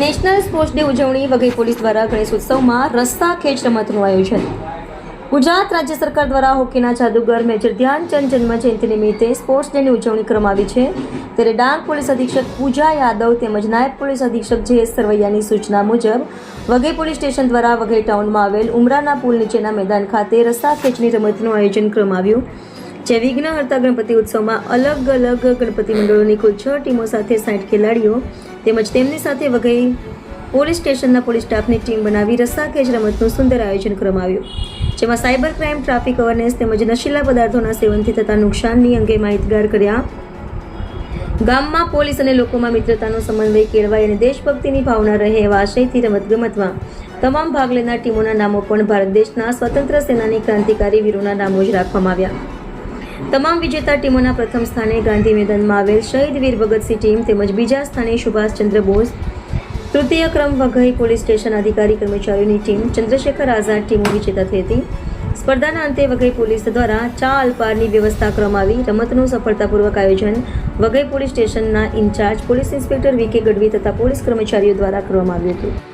National sports day ઉજવણી Waghai police દ્વારા ગણેશ ઉત્સવમાં રસ્તા ખેંચ રમતનું આયોજન. ગુજરાત રાજ્ય સરકાર દ્વારા હોકીના જાદુગર મેજર ધ્યાનચંદ જન્મજયંતિ નિમિત્તે સ્પોર્ટ્સ ડેની ઉજવણી કરવામાં આવી છે. ત્યારે ડાંગ પોલીસ અધિક્ષક પૂજા યાદવ તેમજ નાયબ પોલીસ અધિક્ષક જે એસ સરવૈયાની સૂચના મુજબ, વઘઈ પોલીસ સ્ટેશન દ્વારા વઘઈ ટાઉનમાં આવેલ ઉમરાના પુલ નીચેના મેદાન ખાતે રસ્તા ખેંચની રમતનું આયોજન કરવામાં આવ્યું. જે વિઘ્નહર્તા ગણપતિ ઉત્સવમાં અલગ અલગ ગણપતિ મંડળોની કુલ છ ટીમો સાથે સાઠ ખેલાડીઓ તેમજ તેમની સાથે વઘઈ પોલીસ સ્ટેશનના પોલીસ સ્ટાફની ટીમ બનાવી રસ્સા રમતનું સુંદર આયોજન કરવામાં આવ્યું. જેમાં સાયબર ક્રાઇમ, ટ્રાફિક અવેરનેસ તેમજ નશીલા પદાર્થોના સેવનથી થતા નુકસાનની અંગે માહિતગાર કર્યા. ગામમાં પોલીસ અને લોકોમાં મિત્રતાનો સમન્વય કેળવાય અને દેશભક્તિની ભાવના રહે એવા આશયથી રમતગમતમાં તમામ ભાગ લેનાર ટીમોના નામો પણ ભારત દેશના સ્વતંત્ર સેનાની ક્રાંતિકારી વીરોના નામો જ રાખવામાં આવ્યા. તમામ વિજેતા ટીમોના પ્રથમ સ્થાને ગાંધી મેદાનમાં આવેલ શહીદ વીર ભગતસિંહ ટીમ તેમજ બીજા સ્થાને સુભાષચંદ્ર બોઝ, તૃતીય ક્રમ વઘઈ પોલીસ સ્ટેશન અધિકારી કર્મચારીઓની ટીમ ચંદ્રશેખર આઝાદ ટીમો વિજેતા થઈ હતી. સ્પર્ધાના અંતે વઘઈ પોલીસ દ્વારા ચા અલ્પારની વ્યવસ્થા કરવામાં રમતનું સફળતાપૂર્વક આયોજન વઘઈ પોલીસ સ્ટેશનના incharge police inspector V K Gadhvi તથા પોલીસ કર્મચારીઓ દ્વારા કરવામાં આવ્યું હતું.